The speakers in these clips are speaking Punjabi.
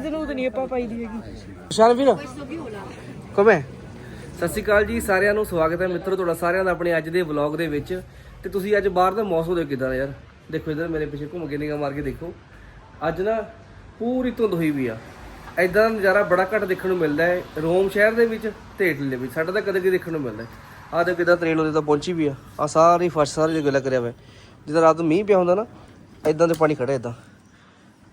ਜ਼ਰੂਰਤ ਨਹੀਂ ਆਪਾਂ ਪਾਈ ਦੀ ਹੈਗੀ। ਸ਼ਾਨ ਵੀਰ। ਕਮੇ ਸਤਿ ਸ਼੍ਰੀ ਅਕਾਲ ਜੀ ਸਾਰਿਆਂ ਨੂੰ ਸਵਾਗਤ ਹੈ ਮਿੱਤਰੋ ਤੁਹਾਡਾ ਸਾਰਿਆਂ ਦਾ ਆਪਣੇ ਅੱਜ ਦੇ ਵਲੌਗ ਦੇ ਵਿੱਚ। ਤੇ ਤੁਸੀਂ ਅੱਜ ਬਾਹਰ ਦਾ ਮੌਸਮ ਦੇਖੋ ਕਿਦਾਂ ਯਾਰ। ਦੇਖੋ ਇਧਰ ਮੇਰੇ ਪਿੱਛੇ ਘੁੰਮ ਕੇ ਨਿਗਾਹ ਮਾਰ ਕੇ ਦੇਖੋ। ਅੱਜ ਨਾ ਪੂਰੀ ਧੁੰਦ ਹੋਈ ਵੀ ਆ। ਐਦਾਂ ਦਾ ਨਜ਼ਾਰਾ ਬੜਾ ਘੱਟ ਦੇਖਣ ਨੂੰ ਮਿਲਦਾ ਹੈ। ਰੋਮ ਸ਼ਹਿਰ ਦੇ ਵਿੱਚ ਤੇ ਇਟਲੀ ਦੇ ਵਿੱਚ। ਸਾਡਾ ਤਾਂ ਕਦੇ ਕਦੇ ਦੇਖਣ ਨੂੰ ਮਿਲਦਾ ਆਹ ਦੇਖੋ ਕਿਦਾਂ ਤਰੇਲ ਉਹਦੇ ਤਾਂ ਪਹੁੰਚੀ ਵੀ ਆ। ਆ ਸਾਰੀ ਫਰਸ਼ ਸਾਰੀ ਗੱਲਾ ਕਰਿਆ ਹੋਇਆ ਜਿੱਦਾਂ ਰਾਤ ਨੂੰ ਮੀਂਹ ਪਿਆ ਹੁੰਦਾ ਨਾ ਐਦਾਂ ਦੇ ਪਾਣੀ ਖੜਾ ਐਦਾਂ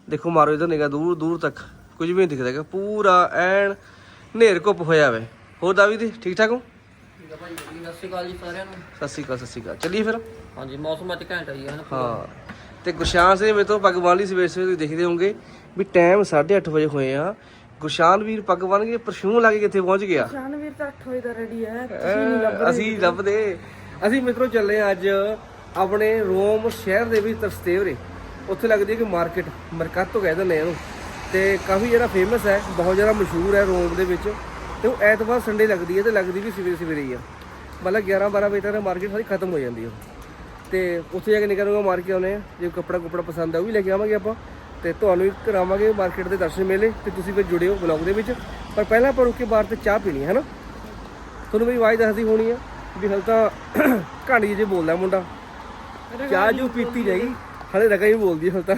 ਦੇਖੋ ਮਾਰੋ ਇਧਰ ਨਿਗਾਹ ਦੂਰ ਦੂਰ ਤੱਕ। ਕੁਝ ਵੀ ਨਹੀਂ ਦਿਖਦਾ ਹੈਗਾ ਪੂਰਾ ਐਨ ਹਨੇਰ ਘੁੱਪ ਹੋਇਆ ਵੇ। ਹੋਰ ਦਾਵੀ ਦੀ ਠੀਕ ਠਾਕ ਹੋ? ਭਾਈ ਸਤਿ ਸ਼੍ਰੀ ਅਕਾਲ ਜੀ ਸਾਰਿਆਂ ਨੂੰ। ਸਤਿ ਸ਼੍ਰੀ ਅਕਾਲ ਸਤਿ ਸ਼੍ਰੀ ਅਕਾਲ। ਚੱਲੀਏ ਫਿਰ? ਹਾਂਜੀ ਮੌਸਮ ਅੱਜ ਘੈਂਟ ਆਈ ਹੈ ਨਾ ਹਾਂ ਤੇ ਗੁਰਸ਼ਾਨ ਸਿੰਘ ਮੇਰੇ ਤੋਂ ਪੱਗ ਬੰਨ ਲਈ ਸਵੇਰ ਸਵੇਰ ਤੁਸੀਂ ਦੇਖਦੇ ਹੋਵੋਗੇ ਵੀ ਟਾਈਮ 8:30 ਵਜੇ ਹੋਏ ਆ। ਗੁਰਸ਼ਾਨ ਵੀਰ ਪੱਗ ਬੰਨ ਕੇ ਪਰਫਿਊਮ ਲਾ ਕੇ ਕਿੱਥੇ ਪਹੁੰਚ ਗਿਆ? ਸ਼ਾਨਵੀਰ ਤਾਂ 8 ਵਜੇ ਦਾ ਰੈਡੀ ਹੈ ਅਸੀਂ ਲੱਭਦੇ। ਅਸੀਂ ਮਿੱਤਰੋ ਚੱਲੇ ਅੱਜ ਆਪਣੇ ਰੋਮ ਸ਼ਹਿਰ ਦੇ ਵਿੱਚ ਤਰਸਤੇਵਰੇ ਉੱਥੇ ਲੱਗਦੀ ਹੈ ਕਿ ਮਾਰਕੀਟ ਮਰਕਾਤੋ ਕਹਿ ਦਿੰਦੇ ਆ ਇਹਨੂੰ। ਤੇ ਕਾਫੀ ਜਿਹੜਾ ਫੇਮਸ ਹੈ, ਬਹੁਤ ਜ਼ਿਆਦਾ ਮਸ਼ਹੂਰ ਹੈ ਰੋਮ ਦੇ ਵਿੱਚ। ਤੇ ਉਹ ਐਤਵਾਰ ਸੰਡੇ ਲੱਗਦੀ ਹੈ ਤੇ ਲੱਗਦੀ ਵੀ ਸਵੇਰੇ ਸਵੇਰੇ ਹੀ ਆ। ਮਤਲਬ 11 12 ਵਜੇ ਤੱਕ ਮਾਰਕੀਟ ਸਾਰੀ ਖਤਮ ਹੋ ਜਾਂਦੀ ਹੈ ਤੇ ਉੱਥੇ ਜਾ ਕੇ ਨਿਕਲੂਗਾ ਮਾਰ ਕੇ ਆਉਨੇ ਆ। ਜੇ ਕੱਪੜਾ ਕੁਪੜਾ ਪਸੰਦ ਆ, ਉਹ ਵੀ ਲੈ ਕੇ ਆਵਾਂਗੇ ਆਪਾਂ। ਤੇ ਤੁਹਾਨੂੰ ਵੀ ਕਰਾਵਾਂਗੇ ਮਾਰਕੀਟ ਦੇ ਦਰਸ਼ਨ ਮੇਲੇ। ਤੇ ਤੁਸੀਂ ਫਿਰ ਜੁੜਿਓ ਬਲੌਗ ਦੇ ਵਿੱਚ। ਪਰ ਪਹਿਲਾਂ ਆਪਾਂ ਰੁਕ ਕੇ ਬਾਹਰ ਤੇ ਚਾਹ ਪੀਣੀ ਹੈ ਨਾ ਤੁਹਾਨੂੰ ਮੇਰੀ ਆਵਾਜ਼ ਦੱਸਦੀ ਹੋਣੀ ਆ ਵੀ ਹਲ ਤਾਂ ਕਹਾਣੀ ਜੇ ਬੋਲਦਾ ਮੁੰਡਾ। ਚਾਹ ਜੂ ਪੀਤੀ ਜਾਏਗੀ। ਹਲੇ ਰਗਾ ਹੀ ਬੋਲਦੀ, ਹਲ ਤਾਂ।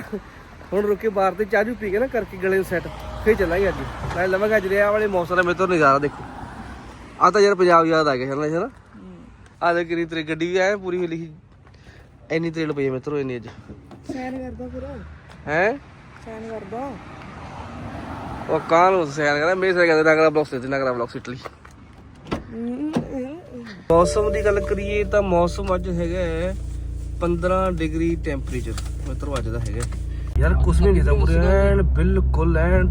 ਹੁਣ ਰੁਕ ਕੇ ਬਾਹਰ ਤੇ ਚਾਹ ਜੂ ਪੀ ਕੇ ਨਾ ਕਰਕੇ ਗਲੇ ਨੂੰ ਸੈੱਟ ਫਿਰ ਚੱਲਾਂਗੇ ਅੱਜ। ਮੈਂ ਲਵਾਂਗਾ ਅੱਜ ਰਿਆ ਵਾਲੇ ਮੌਸਮ ਦਾ ਮੇਰੇ ਤੋਂ ਨਜ਼ਾਰਾ ਦੇਖੋ। ਆ ਤਾਂ ਯਾਰ ਪੰਜਾਬ ਯਾਦ ਆ ਗਿਆ ਹਨਾ ਹੈ ਨਾ ਆ ਦੇ ਕਰੀ ਤੇਰੀ ਗੱਡੀ ਵੀ ਐ ਪੂਰੀ ਸੀ। ਇੰਨੀ ਤੇਲ ਪਈ ਮਿੱਤਰੋ ਇੰਨੀ ਅੱਜ। ਸੈਨ ਕਰਦਾ ਫਿਰ। ਹੈ? ਸੈਨ ਕਰਦਾ। ਉਹ ਕਾਂ ਨੂੰ ਸੈਨ ਕਰਾਂ ਮੇਰੇ ਸਾਰੇ ਕਹਿੰਦੇ ਨਗਰਾ ਬਲੌਕਸ ਤੇ ਨਗਰਾ ਬਲੌਕਸ ਇਟਲੀ ਮੌਸਮ ਦੀ ਗੱਲ ਕਰੀਏ ਤਾਂ ਮੌਸਮ ਅੱਜ ਹੈਗਾ ਹੈ 15 ਡਿਗਰੀ ਟੈਂਪਰੇਚਰ ਮਿੱਤਰੋ ਅੱਜ ਦਾ ਹੈਗਾ ਯਾਰ ਕੁਛ ਨਹੀਂ ਦਿਖਦਾ ਪੂਰੇ ਐਨ ਬਿਲਕੁਲ ਐਨ।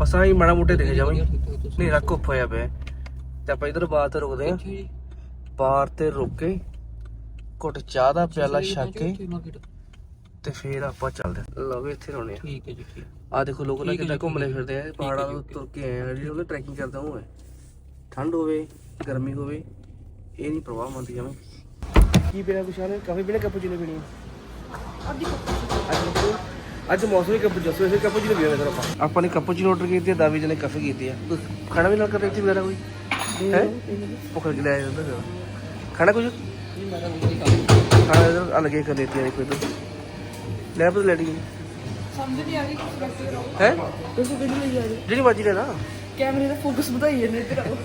ਪਸਾਂ ਹੀ ਮਾੜਾ ਮੋਟੇ ਦਿਖ ਜਾਵੇ। ਨਹੀਂ ਰੱਖੋ ਹੋਇਆ ਪਿਆ। ਤੇ ਆਪਾਂ ਇਧਰ ਬਾਹਰ ਤੇ ਰੁਕਦੇ ਆ ਬਾਹਰ ਤੇ ਰੁਕ। ਕੇ ਘੁੱਟ ਚਾਹ ਦਾ ਪਿਆਲਾ ਛਕ ਕੇ। ਤੇ ਫੇਰ ਆਪਾਂ ਚੱਲਦੇ ਆ। ਲਓ ਵੀ ਇੱਥੇ ਰੋਣੇ ਆ ਠੀਕ ਹੈ ਜੀ ਠੀਕ। ਆ ਦੇਖੋ ਲੋਕ ਨਾ ਕਿੱਦਾਂ ਘੁੰਮਦੇ ਫਿਰਦੇ ਆ। ਪਹਾੜਾਂ ਤੋਂ ਤੁਰ ਕੇ ਆਏ ਆ। ਜਿਹੜੇ ਉਹਨੇ ਟਰੈਕਿੰਗ ਕਰਦਾ ਉਹ ਹੈ। ਠੰਡ ਹੋਵੇ ਗਰਮੀ ਹੋਵੇ ਇਹ ਨਹੀਂ ਪ੍ਰਭਾਵ ਮੰਦੀ ਜਾਵੇਂ ਕੀ ਪੀਣਾ ਕੁਸ਼ਾਨ ਕਾਫੀ ਪੀਣਾ ਕੈਪੂਚੀਨੋ ਪੀਣੀ ਅੱਜ ਅੱਜ ਮੌਸਮ ਹੀ ਕੈਪੂਚੀਨੋ ਸਵੇਰੇ ਕੈਪੂਚੀਨੋ ਪੀਣਾ ਮੇਰਾ ਆਪਾਂ ਆਪਾਂ ਨੇ ਕੈਪੂਚੀਨੋ ਆਰਡਰ ਕੀਤੀ ਹੈ ਦਾਵੀ ਜੀ ਨੇ ਕਾਫੀ ਕੀਤੀ ਆ ਕੋਈ ਖਾਣਾ ਵੀ ਨਾਲ ਕਰ ਰਹੀ ਸੀ ਵਗੈਰਾ ਕੋਈ ਹੈ? ਭੁੱਖ ਲੱਗ ਲਿਆ ਜਾਂਦਾ ਖਾਣਾ ਕੁਝ ਖਾਣਾ ਇਧਰ ਆ ਲਗੇ ਕਰ ਦਿੱਤੀ ਆ ਦੇਖੋ ਇਧਰ। ਲੈ ਬਸ ਲੈਣੀ ਸਮਝ ਨਹੀਂ ਆ ਰਹੀ ਕਿਸ ਕਰਕੇ ਰਹੋ ਹੈ? ਤੁਸੀਂ ਕਿਹੜੀ ਲਈ ਆ ਰਹੀ? ਜਿਹੜੀ ਮਰਜ਼ੀ ਲੈ ਨਾ ਕੈਮਰੇ ਦਾ ਫੋਕਸ ਵਧਾਈ ਜਾਂਦੇ ਇੱਧਰ ਆਓ।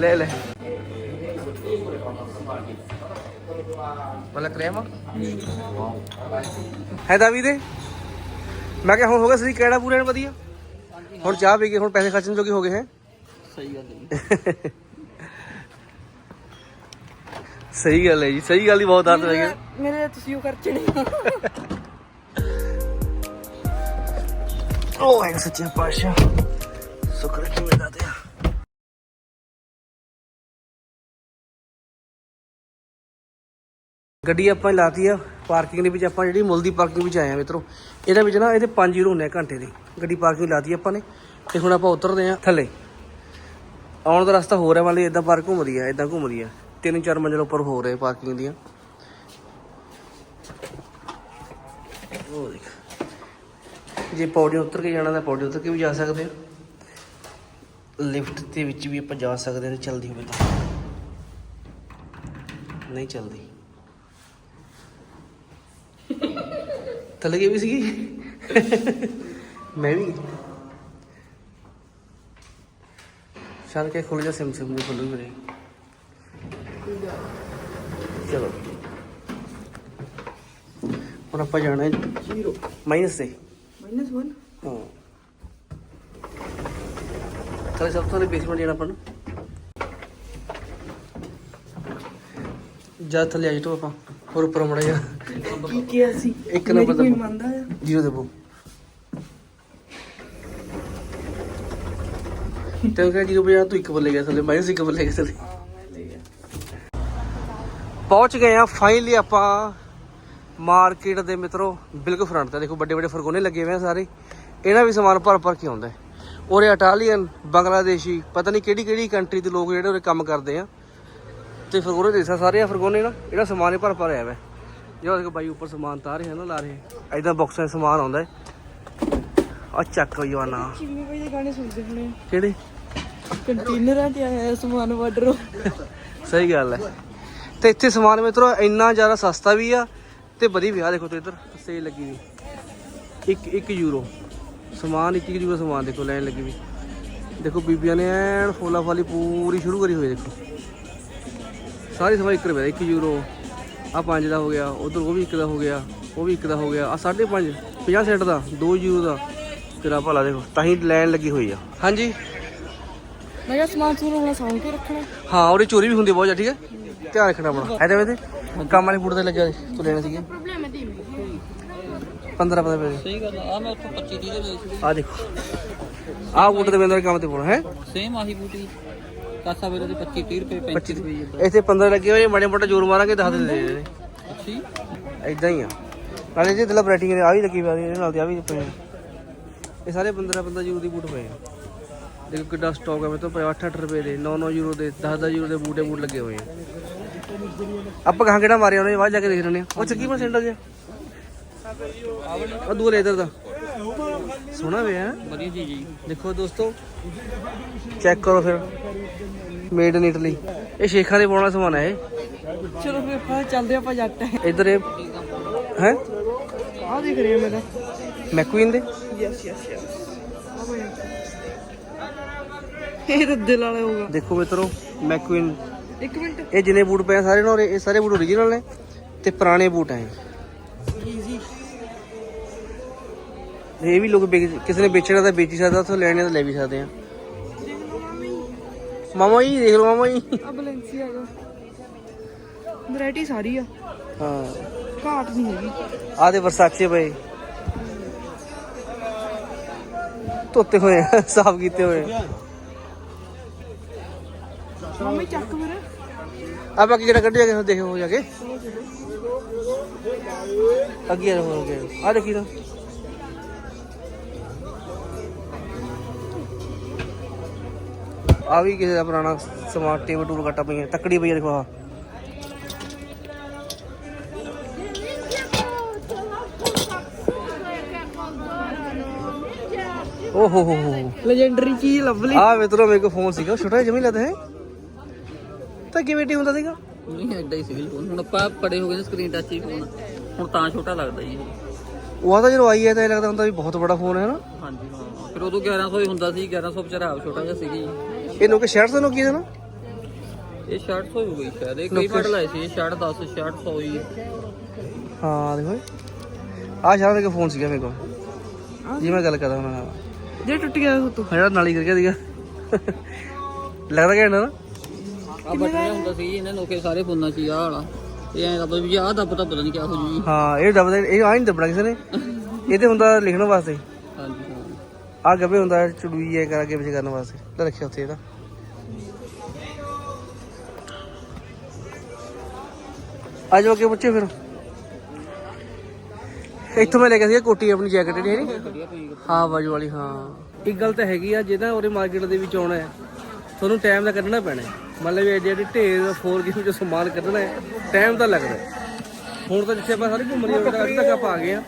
ਲੈ ਲੈ। ਵਾਲਾ ਕ੍ਰੇਮ ਹੈ ਦਾਵੀ ਦੇ? ਮੈਂ ਕਿਹਾ ਹੁਣ ਹੋ ਗਿਆ ਸਹੀ ਕਿਹੜਾ ਪੂਰੇ ਐਨ ਵਧੀਆ ਹੁਣ ਚਾਹ ਪੀ ਕੇ ਹੁਣ ਪੈਸੇ ਖਰਚਣ ਜੋਗੇ ਹੋ ਗਏ ਹੈ ਸਹੀ ਗੱਲ ਹੈ ਜੀ ਸਹੀ ਗੱਲ ਹੈ ਜੀ ਸਹੀ ਗੱਲ ਹੀ ਬਹੁਤ ਦਰਦ ਹੈ ਮੇਰੇ- ਮੇਰੇ ਤੁਸੀਂ ਉਹ ਖਰਚੇ ਨਹੀਂ ਉਹ ਹੈ ਸੱਚੇ ਪਾਸ਼ਾ ਸੁਖ ਰੱਖੀ ਮੇਰਾ ਤੇ ਗੱਡੀ ਆਪਾਂ ਲਾਤੀ ਆ ਪਾਰਕਿੰਗ ਦੇ ਵਿੱਚ ਆਪਾਂ ਜਿਹੜੀ ਮੁੱਲ ਦੀ ਪਾਰਕਿੰਗ ਵਿੱਚ ਆਏ ਆ ਮਿੱਤਰੋ, ਇਹਦੇ ਵਿੱਚ ਨਾ ਇਹਦੇ 5 ਯੂਰੋ ਹੁੰਦੇ ਆ ਘੰਟੇ ਦੇ। ਗੱਡੀ ਪਾਰਕਿੰਗ ਲਾਤੀ ਆਪਾਂ ਨੇ ਤੇ ਹੁਣ ਆਪਾਂ ਉਤਰਦੇ ਆ ਥੱਲੇ। ਆਉਣ ਦਾ ਰਸਤਾ ਹੋ ਰਿਹਾ ਵਾਲੀ ਇਦਾਂ ਪਾਰਕ ਘੁੰਮਦੀ ਆ ਇਦਾਂ ਘੁੰਮਦੀ ਆ। ਤਿੰਨ ਚਾਰ ਮੰਜ਼ਲ ਉੱਪਰ ਹੋ ਰਹੇ ਪਾਰਕਿੰਗ ਦੀਆਂ। ਉਹ ਦੇਖ। ਜੇ ਪੌੜੀ ਉਤਰ ਕੇ ਜਾਣਾ ਤਾਂ ਪੌੜੀ ਉਤਰ ਕੇ ਵੀ ਜਾ ਸਕਦੇ ਆ। ਲਿਫਟ ਦੇ ਵਿੱਚ ਵੀ ਆਪਾਂ ਜਾ ਸਕਦੇ ਹਾਂ ਜੇ ਚਲਦੀ ਹੋਵੇ ਤਾਂ। ਨਹੀਂ ਚਲਦੀ। ਥੱਲੇ ਗਈ ਵੀ ਸੀਗੀ? ਮੈਂ ਵੀ। ਸ਼ਾਨ ਕੇ ਖੁੱਲ ਜਾ ਸਿਮ ਸਿਮ ਨਹੀਂ ਖੁੱਲੂ ਮੇਰੇ। ਚਲੋ। ਹੁਣ ਆਪਾਂ ਜਾਣਾ ਹੈ ਜ਼ੀਰੋ ਮਾਈਨਸ ਤੇ। ਮਾਈਨਸ 1 ਹਾਂ। ਥਲੇ ਸਭ ਤੋਂ ਬੇਸਮੈਂਟ ਜਾਣਾ ਆਪਾਂ ਨੂੰ। ਜਾ ਥੱਲੇ ਆ ਜਾਓ ਆਪਾਂ। ਹੋਰ ਉੱਪਰ ਮੜਾ ਜਾ ਕੀ ਕੀ ਸੀ? ਇੱਕ ਨੰਬਰ ਕੋਈ ਦਾ ਮੰਨਦਾ ਆ? ਜੀਰੋ ਦੇਵੋ ਤੇ ਉਹ ਜੀਰੋ ਵਜੇ ਤੂੰ ਇੱਕ ਬੱਲੇ ਗਿਆ ਥੱਲੇ। ਮਾਈਨਸ ਇੱਕ ਬੱਲੇ ਗਿਆ ਥੱਲੇ। ਪਹੁੰਚ ਗਏ ਆ ਫਾਈਨਲੀ ਆਪਾਂ ਮਾਰਕੀਟ ਦੇ ਮਿੱਤਰੋ ਬਿਲਕੁਲ ਫਰੰਟ ਤੇ। ਦੇਖੋ ਵੱਡੇ ਵੱਡੇ ਫਰਗੋਨੇ ਲੱਗੇ ਹੋਏ ਆ ਸਾਰੇ। ਇਹਨਾਂ ਵੀ ਸਮਾਨ ਭਰ ਭਰ ਕੇ ਆਉਂਦਾ ਔਰ ਇਟਾਲੀਅਨ ਬੰਗਲਾਦੇਸ਼ੀ ਪਤਾ ਨਹੀਂ ਕਿਹੜੀ ਕਿਹੜੀ ਕੰਟਰੀ ਦੇ ਲੋਕ ਜਿਹੜੇ ਉਰੇ ਕੰਮ ਕਰਦੇ ਆ। ਤੇ ਫਰਗੋਨੇ ਦੇਸਾ ਸਾਰੇ ਆ ਫਰਗੋਨੇ ਨਾ ਇਹਦਾ ਸਮਾਨ ਹੀ ਭਰ ਭਰ ਆਇਆ ਵਾ। ਜੋ ਦੇਖੋ ਬਾਈ ਉੱਪਰ ਸਮਾਨ ਤਾਰ ਰਹੇ ਹਨ ਲਾ ਰਹੇ। ਐਦਾਂ ਬਾਕਸਾਂ 'ਚ ਸਮਾਨ ਆਉਂਦਾ ਹੈ। ਆ ਚੱਕ ਜਵਾਨਾ। ਕਿੰਨੇ ਵਜੇ ਦੇ ਗਾਣੇ ਸੁਣਦੇ ਹੁਣੇ ਕਿਹੜੇ? ਕੰਟੇਨਰਾਂ ਤੇ ਆਇਆ ਸਮਾਨ ਬਾਰਡਰੋਂ ਸਹੀ ਗੱਲ ਹੈ। ਤੇ ਇੱਥੇ ਸਮਾਨ ਮਿੱਤਰੋ ਇੰਨਾ ਜ਼ਿਆਦਾ ਸਸਤਾ ਵੀ ਆ ਤੇ ਵਧੀਆ ਵੀ ਆ। ਦੇਖੋ ਤੇ ਇੱਧਰ ਸੇਲ ਲੱਗੀ ਵੀ ਇੱਕ 1 ਯੂਰੋ ਸਮਾਨ 1 ਯੂਰੋ ਸਮਾਨ ਦੇਖੋ ਲੈਣ ਲੱਗੀ ਵੀ ਦੇਖੋ ਬੀਬੀਆਂ ਨੇ ਐਨ ਫੋਲਾ ਫਾਲੀ ਪੂਰੀ ਸ਼ੁਰੂ ਕਰੀ ਹੋਈ ਦੇਖੋ। ਸਾਰੀ ਸਮਾਨ 1 ਰੁਪਏ ਦਾ 1 ਯੂਰੋ ਆ 5 ਦਾ ਹੋ ਗਿਆ ਉਧਰ ਉਹ ਵੀ 1 ਦਾ ਹੋ ਗਿਆ ਉਹ ਵੀ 1 ਦਾ ਹੋ ਗਿਆ ਆ 5.5 50 ਸੈਂਟ ਦਾ 2 ਯੂਰੋ ਦਾ। ਤੇਰਾ ਭਲਾ ਦੇਖੋ ਤਾਂ ਹੀ ਲੈਣ ਲੱਗੀ ਹੋਈ ਆ। ਹਾਂਜੀ। ਮੈਂ ਕਿਹਾ ਸਮਾਨ ਸਮੂਨ ਹੁਣ ਸਾਂਭ ਕੇ ਰੱਖਣਾ। ਹਾਂ ਉਹਦੀ ਚੋਰੀ ਵੀ ਹੁੰਦੀ ਆ ਬਹੁਤ ਜ਼ਿਆਦਾ ਠੀਕ ਹੈ? ਧਿਆਨ ਰੱਖਣਾ ਆਪਣਾ। ਐਦੇ ਵੇ ਕੰਮ ਵਾਲੇ ਬੂਟ ਤੇ ਲੱਗਿਆ ਸੀ ਤੂੰ ਲੈਣੇ ਸੀਗੇ। ਪ੍ਰੋਬਲਮ ਹੈ ਦੀ 15 15 ਰੁਪਏ ਸਹੀ ਗੱਲ ਆ ਮੈਂ ਉੱਥੋਂ 25 30 ਦੇ ਆ ਦੇਖੋ ਆਹ ਬੂਟ ਤੇ ਬੰਦਾ ਕੰਮ ਤੇ ਪਾਉਣਾ ਹੈ? ਸੇਮ ਆਹੀ ਬੂਟੀ ਕਾਸਾ ਵੇਲੇ ਦੇ 25 30 ਰੁਪਏ 35 ਰੁਪਏ ਜਿੱਦਾਂ ਇੱਥੇ 15 ਲੱਗੇ ਹੋਏ ਮਾੜੇ ਮੋਟਾ ਜ਼ੋਰ ਮਾਰਾਂਗੇ ਦੱਸ ਦੇ ਦੇ ਦੇ ਅੱਛੀ। ਐਦਾਂ ਹੀ ਆ। ਨਾਲੇ ਜੇ ਤੇਲਾ ਬਰੈਟਿੰਗ ਆ ਵੀ ਲੱਗੀ ਇਹਦੇ ਨਾਲ ਤੇ ਆ ਵੀ ਪਏ ਇਹ ਸਾਰੇ 15 15 ਯੂਰੋ ਦੀ ਬੂਟ ਪਏ ਆ। ਦੇਖੋ ਕਿੱਡਾ ਸਟਾਕ ਹੈ ਮੇਰੇ ਤੋਂ 8 8 ਰੁਪਏ ਦੇ 9 9 ਯੂਰੋ ਦੇ 10 10 ਯੂਰੋ ਦੇ ਬੂਟੇ ਬੂਟ ਲੱਗੇ ਹੋਏ ਆ। ਆਪਾਂ ਕਹਾਂ ਕਿਹੜਾ ਮਾਰਿਆ ਉਹਨੇ ਬਾਅਦ ਜਾ ਕੇ ਦੇਖ ਲੈਣੇ ਆ। ਉਹ ਚੱਕੀ ਪਰ ਸੈਂਟਰ ਜਿਹਾ ਆ ਦੂਰ ਇਧਰ ਦਾ। ਸੋਹਣਾ ਵੇ ਹੈ। ਵਧੀਆ ਚੀਜ਼ ਜੀ। ਦੇਖੋ ਦੋਸਤੋ ਚੈੱਕ ਕਰੋ ਫਿਰ। ਮੇਡ ਇਨ ਇਟਲੀ ਇਹ ਸ਼ੇਖਾਂ ਦੇ ਪਾਉਣ ਸਮਾਨ ਹੈ ਇਹ। ਚਲੋ ਫਿਰ ਆਪਾਂ ਚੱਲਦੇ ਆਪਾਂ ਜੱਟ। ਇਧਰ ਇਹ ਹੈ? ਆ ਦੇਖ ਰਿਹਾ ਮੇਰਾ ਮੈਕਵੀਨ ਦੇ? ਯੈਸ ਯੈਸ ਯੈਸ ਇਹ ਤਾਂ ਦਿਲ ਵਾਲਾ ਹੋਊਗਾ। ਦੇਖੋ ਮਿੱਤਰੋ ਮੈਕਵੀਨ ਇੱਕ ਮਿੰਟ। ਇਹ ਜਿੰਨੇ ਬੂਟ ਪਏ ਸਾਰੇ ਨਾ ਇਹ ਸਾਰੇ ਬੂਟ ਓਰੀਜਨਲ ਨੇ ਤੇ ਪੁਰਾਣੇ ਬੂਟ ਆ ਇਹ ਵੀ ਲੋਕ ਵੇਚ- ਕਿਸੇ ਨੇ ਵੇਚਣਾ ਤਾਂ ਵੇਚ ਹੀ ਸਕਦਾ ਉੱਥੋਂ ਲੈਣੇ ਤਾਂ ਲੈ ਵੀ ਸਕਦੇ ਆ। ਮਾਮਾ ਜੀ ਦੇਖ ਲਓ ਮਾਮਾ ਜੀ। ਆ ਬਲੈਂਸੀਆਗਾ ਵੈਰਾਈਟੀ ਸਾਰੀ ਆ। ਹਾਂ। ਘਾਟ ਨਹੀਂ ਹੈਗੀ। ਦੇ ਵਰਸਾਚੇ ਪਏ ਧੋਤੇ ਹੋਏ ਆ, ਸਾਫ਼ ਕੀਤੇ ਹੋਏ ਆ। ਮੰਮੀ ਚੱਕ ਮੇਰੇ ਆ ਬਾਕੀ ਕਿਹੜਾ ਕੱਢਿਆ ਗਿਆ ਦੇਖੋ ਹੋ ਜਾ ਕੇ। ਅੱਗੇ ਰਹੋ ਅੱਗੇ ਆ ਦੇਖੀ ਤਾਂ ਆ ਵੀ ਕਿਸੇ ਦਾ ਪੁਰਾਣਾ ਸਮਾਰਟ ਟੇਬਲ ਟੂਲ ਕੱਟਾ ਪਈਆਂ ਤੱਕੜੀ ਪਈ ਆ ਦੇਖੋ ਆ ਓ ਹੋ ਹੋ ਹੋ ਲੈਜੈਂਡਰੀ ਚੀਜ਼ ਲੱਭ ਲਈ ਆ ਮਿੱਤਰੋ ਮੇਰੇ ਕੋਲ ਫੋਨ ਸੀਗਾ ਛੋਟਾ ਜਿਹਾ ਲੱਗਦਾ ਹੈ। ਤਾਂ ਕਿਵੇਂ ਟੀ ਹੁੰਦਾ ਸੀਗਾ? ਨਹੀਂ ਐਡਾ ਹੀ ਸੀ ਫੋਨ ਹੁਣ ਆਪਾਂ ਪੜੇ ਹੋ ਗਏ ਨੇ ਸਕਰੀਨ ਟੱਚ ਹੀ ਫੋਨ ਹੁਣ ਤਾਂ ਛੋਟਾ ਲੱਗਦਾ ਜੀ। ਉਹ ਤਾਂ ਜਦੋਂ ਆਈ ਹੈ ਤਾਂ ਇਹ ਲੱਗਦਾ ਹੁੰਦਾ ਵੀ ਬਹੁਤ ਬੜਾ ਫੋਨ ਹੈ ਨਾ ਹਾਂਜੀ ਹਾਂ। ਫਿਰ ਉਦੋਂ 1100 ਹੀ ਹੁੰਦਾ ਸੀ 1100 ਵਿਚਾਰਾ ਆਪ ਛੋਟਾ ਜਿਹਾ ਸੀਗੀ ਇਹ ਲੋਕੇ ਸ਼ਹਿਰ ਤੋਂ ਲੋਕੀ ਨਾ? ਇਹ 6600 ਹੋ ਗਈ ਸ਼ਾਇਦ। ਇਹ ਕਈ ਮਾਡਲ ਆਏ ਸੀ ਇਹ 6610 6600 ਹੀ। ਹਾਂ ਦੇਖੋ। ਆ ਸ਼ਹਿਰ ਦੇ ਫੋਨ ਸੀਗਾ ਮੇਰੇ ਕੋਲ। ਜੀ ਮੈਂ ਗੱਲ ਕਰਦਾ ਹਾਂ ਜੇ ਟੁੱਟ ਗਿਆ ਤੂੰ। ਜਿਹੜਾ ਨਾਲੀ ਕਰਕੇ ਸੀਗਾ। ਲੱਗਦਾ ਕਿ ਨਾ? ਆ ਬਟਨ ਹੁੰਦਾ ਸੀ ਇਹਨਾਂ ਲੋਕੇ ਸਾਰੇ ਫੋਨਾਂ 'ਚ ਆਹ ਵਾਲਾ। ਇਹ ਐਂ ਦੱਬ ਵੀ ਆਹ ਦੱਬ ਤਾਂ ਪਤਾ ਨਹੀਂ ਕਿਆ ਹੋ ਜੂ ਹਾਂ ਇਹ ਦਬਦਾ ਇਹ ਆ ਨਹੀਂ ਦਬਣਾ ਕਿਸੇ ਨੇ। ਇਹ ਤੇ ਹੁੰਦਾ ਲਿਖਣ ਵਾਸਤੇ। ਹਾਂਜੀ ਹਾਂ। ਆ ਗੱਬੇ ਹੁੰਦਾ ਚੜੂਈ ਕਰਾ ਕੇ ਵਿੱਚ ਕਰਨ ਵਾਸਤੇ। ਲੈ ਰੱਖਿਆ ਉੱਥੇ ਇਹਦਾ। ਆ ਜਾਓ ਅੱਗੇ ਬੱਚੇ ਫਿਰ। ਇੱਥੋਂ ਮੈਂ ਲੈ ਕੇ ਸੀ ਕੋਟੀ ਆਪਣੀ ਜੈਕਟ ਜਿਹੜੀ ਹੈ ਨੀ ਹਾਂ, ਬਾਜੂ ਵਾਲੀ, ਹਾਂ। ਇੱਕ ਗੱਲ ਤਾਂ ਹੈਗੀ ਆ ਜਿਹਦਾ ਉਹਦੇ ਮਾਰਕੀਟ ਦੇ ਵਿੱਚ ਆਉਣਾ ਹੈ, ਤੁਹਾਨੂੰ ਟਾਈਮ ਦਾ ਕੱਢਣਾ ਪੈਣਾ ਮਤਲਬ ਇਹ ਜਿਹੜੇ ਢੇਰ ਫੋਰ ਕਿਸਮ ਦੇ ਸਮਾਨ ਕੱਢਣਾ ਹੈ ਟਾਈਮ ਤਾਂ ਲੱਗਦਾ ਹੁਣ ਤਾਂ ਜਿੱਥੇ ਆਪਾਂ ਸਾਰੇ ਘੁੰਮ ਰਹੇ ਹਾਂ ਅੱਜ ਤੱਕ ਆਪਾਂ ਆ ਗਏ ਆ।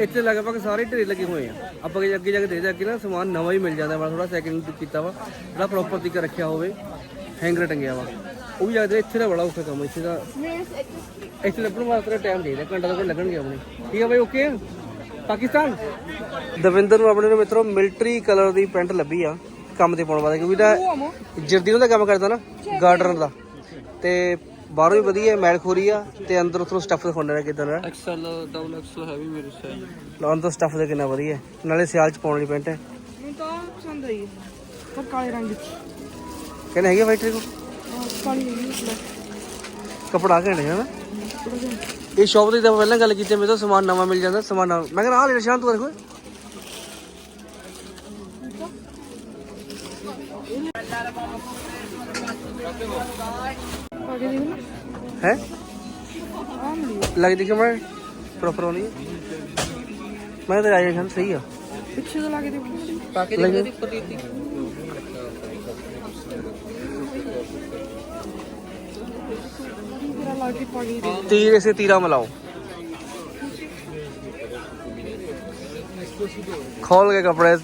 ਇੱਥੇ ਲਗਭਗ ਸਾਰੇ ਢੇਰ ਲੱਗੇ ਹੋਏ ਆ। ਆਪਾਂ ਅੱਗੇ ਅੱਗੇ ਜਾ ਕੇ ਦੇਖਦੇ ਹਾਂ ਅੱਗੇ ਨਾ, ਸਮਾਨ ਨਵਾਂ ਹੀ ਮਿਲ ਜਾਂਦਾ ਵਾ ਥੋੜਾ ਸੈਕਿੰਡ ਕੀਤਾ ਵਾ, ਜਿਹੜਾ ਪ੍ਰੋਪਰ ਤੀਕਰ ਰੱਖਿਆ ਹੋਵੇ ਹੈਂਗਰ ਟੰਗਿਆ ਵਾ। ਉਹ ਵੀ ਜਾਂਦੇ ਇੱਥੇ ਦਾ ਬੜਾ ਔਖਾ ਕੰਮ ਇੱਥੇ ਦਾ ਇੱਥੇ ਲੱਭਣ ਵਾਸਤੇ ਟਾਈਮ ਚਾਹੀਦਾ ਘੰਟਾ ਤਾਂ ਕੋਈ ਲੱਗਣਗੇ ਆਪਣੇ। ਠੀਕ ਆ ਬਾਈ ਓਕੇ ਪਾਕਿਸਤਾਨ? ਦਵਿੰਦਰ ਨੂੰ ਆਪਣੇ ਨੂੰ ਮਿੱਤਰੋ ਮਿਲਟਰੀ ਕਲਰ ਦੀ ਪੈਂਟ ਲੱਭੀ ਆ ਕੰਮ ਤੇ ਪਾਉਣ ਵਾਸਤੇ ਕਿਉਂਕਿ ਇਹਦਾ ਜਰਦੀਨੋਂ ਦਾ ਕੰਮ ਕਰਦਾ ਨਾ ਗਾਰਡਨਰ ਦਾ। ਤੇ ਬਾਹਰੋਂ ਵੀ ਵਧੀਆ ਮੈਲ ਖੋਰੀ ਆ ਤੇ ਅੰਦਰ ਉਥੋਂ ਸਟੱਫ ਦਿਖਾਉਂਦੇ ਨੇ ਕਿਦਾਂ ਦਾ। ਐਕਸਲ ਡਬਲ ਐਕਸਲ ਹੈ ਵੀ ਮੇਰੇ ਸਾਈਜ਼ ਅੰਦਰ ਸਟੱਫ ਦੇ ਕਿੰਨਾ ਵਧੀਆ। ਹੈ। ਨਾਲੇ ਸਿਆਲ ਚ ਪਾਉਣ ਵਾਲੀ ਪੈਂਟ ਹੈ। ਮੈਨੂੰ ਤਾਂ ਪਸੰਦ ਆਈ ਹੈ ਪਰ ਕਾਲੇ ਰੰਗ ਚ ਕਹਿੰਦੇ ਹੈਗੇ ਵਾਈਟ ਕੋ ਹੈ ਕਪੜਾ ਘੈਂਟ ਹੈ ਨਾ। ਇਹ ਸ਼ੌਪ ਦੀ ਤਾਂ ਪਹਿਲਾਂ ਗੱਲ ਕੀਤੀ ਮੇਰੇ ਤੋਂ ਸਮਾਨ ਨਵਾਂ ਮਿਲ ਜਾਂਦਾ ਸਮਾਨ ਨਵਾਂ। ਮੈਂ ਕਹਿੰਦਾ ਆ ਲੈ ਸ਼ਾਂਤ ਤੂੰ ਦੇਖੋ। ਪਾ ਕੇ ਦੇਖ ਨਾ ਹੈ ਆ? ਮਿਲੀ ਲੱਗ ਦੇਖੋ ਮੈਂ ਪ੍ਰੋਪਰ ਹੋਣੀ ਹੈ ਮੈਂ ਤਾਂ ਆਇਆ ਸ਼ਾਂਤ ਸਹੀ ਆ ਪਿੱਛੇ ਤੋਂ ਲਾ ਕੇ ਦੇਖੋ ਪਾ ਕੇ ਦੇਖੋ ਦੀ ਉੱਪਰ ਦੀ ਦੀ ਤੇਰਾ ਲਾ ਕੇ ਪਾ ਕੇ ਦੇਖ तीर से तीरा मिलाओ ਖੋਲ ਕੇ ਕੱਪੜੇ